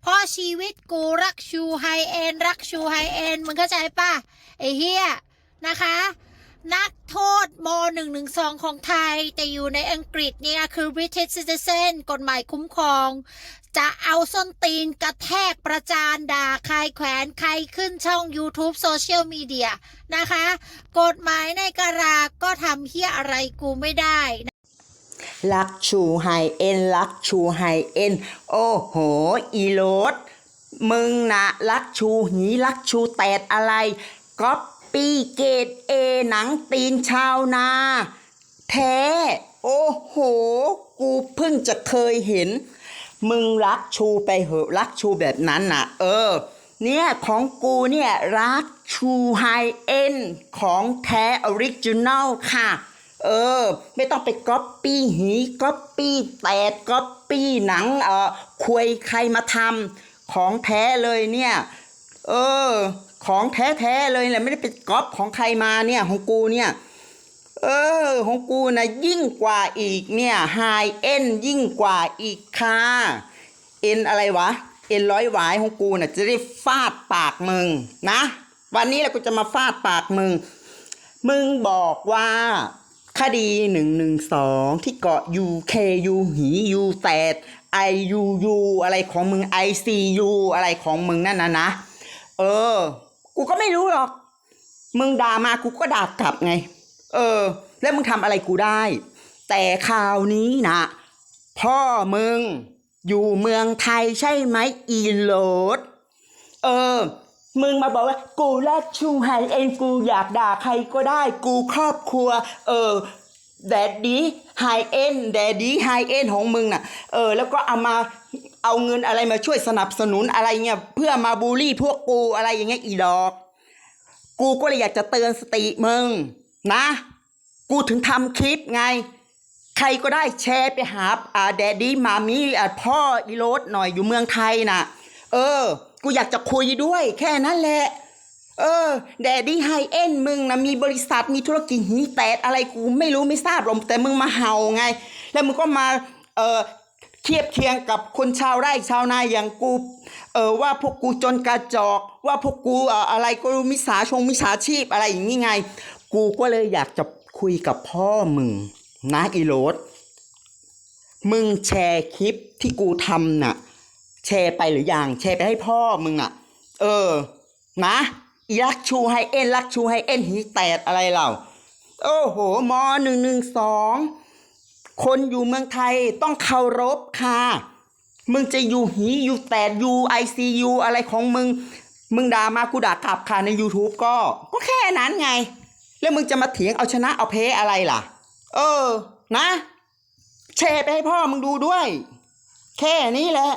เพราะชีวิตกูรักชูไฮเอ็นรักชูไฮเอ็นมึงเข้าใจป่ะไอ้เฮียนะคะ นักโทษม .112 ของไทย แต่อยู่ในอังกฤษเนี่ย คือ British Citizen กฎหมายคุ้มครอง จะเอาส้นตีนกระแทกประจานด่าใครแขวนใครขึ้นช่อง YouTube โซเชียลมีเดียนะคะ กฎหมายในกราก็ทำเฮียอะไรกูไม่ได้ ลักชูไฮเอ็นลักชูไฮเอ็นโอ้โห อีโรดมึงนะลักชูหีลักชูแตดอะไรก๊อปปี้เกตเอหนังตีนชาวนา แท้ โอ้โห กูเพิ่งจะเคยเห็น มึงรักชูไปเหอะรักชูแบบนั้นน่ะเออ เนี่ยของกูเนี่ยรักชูไฮเอ็นของแท้ออริจินัลค่ะ เออ ไม่ต้องไปก๊อปปี้หีก๊อปปี้แตดก๊อปปี้หนังเออควยใครมาทำของแท้เลยเนี่ย เออ ของแท้ๆเลยแหละไม่ได้ไปก๊อปของใครมาเนี่ยของกูเนี่ยเออของกูนะยิ่งกว่าอีกเนี่ยไฮเอ็นยิ่งกว่าอีกค่ะเอ็นอะไรวะเอ็นร้อยหวายของกูน่ะจะได้ฟาดปากมึงนะ วันนี้แหละกูจะมาฟาดปากมึง มึงบอกว่า คดีหนึ่งหนึ่งสองที่เกาะยูเคยูหียูแตดไอยูยูอะไรของมึงไอซียูอะไรของมึงนั่นนะนะ เออ กูก็ไม่รู้หรอก มึงด่ามากูก็ด่ากลับไง เออ แล้วมึงทำอะไรกูได้ แต่คราวนี้นะพ่อมึงอยู่เมืองไทยใช่ไหมอีโลด เออ มึงมาบอกว่า กูรักชูไฮเอ็นกูอยากด่าใครก็ได้ กูครอบครัว เออแดดดีไฮเอ็นแดดดีไฮเอ็นของมึงน่ะ เออ แล้วก็เอามาเอาเงินอะไรมาช่วยสนับสนุนอะไรเงี้ยเพื่อมาบูลลี่พวกกูอะไรอย่างเงี้ยอีดอก กูก็เลยอยากจะเตือนสติมึงนะ กูถึงทำคลิปไง ใครก็ได้แชร์ไปหาอ่าแดดดี้มามีอ่าพ่ออีโรสหน่อยอยู่เมืองไทยน่ะ เออ กูอยากจะคุยด้วย แค่นั้นแหละ เออ แดดดี้ไฮเอ็นมึงนะมีบริษัทมีธุรกิจหีแตดอะไรกูไม่รู้ไม่ทราบหรอกแต่มึงมาเห่าไง แล้วมึงก็มา เออเทียบเคียงกับคนชาวไร่ชาวนาอย่างกู เออว่าพวกกูจนกระจอก ว่าพวกกูเอ่ออะไรก็รู้มิสาชงมิสาชีพอะไรอย่างนี้ไง กูก็เลยอยากจะคุยกับพ่อมึงนะอีโรสมึงแชร์คลิปที่กูทำน่ะ แชร์ไปหรือยังแชร์ไปให้พ่อมึงอะ เออนะอีรักชูไฮเอ็นรักชูไฮเอ็นหีแตดอะไรเราโอ้โหมอหนึ่งหนึ่งสองคนอยู่เมืองไทยต้องเคารพค่ะ มึงจะอยู่หีอยู่แตดอยู่ไอซียูอะไรของมึง มึงด่ามากูด่ากลับค่ะใน YouTube ก็ ก็แค่นั้นไง แล้วมึงจะมาเถียงเอาชนะเอาแพ้อะไรล่ะ เออ นะ แชร์ไปให้พ่อมึงดูด้วย แค่นี้แหละ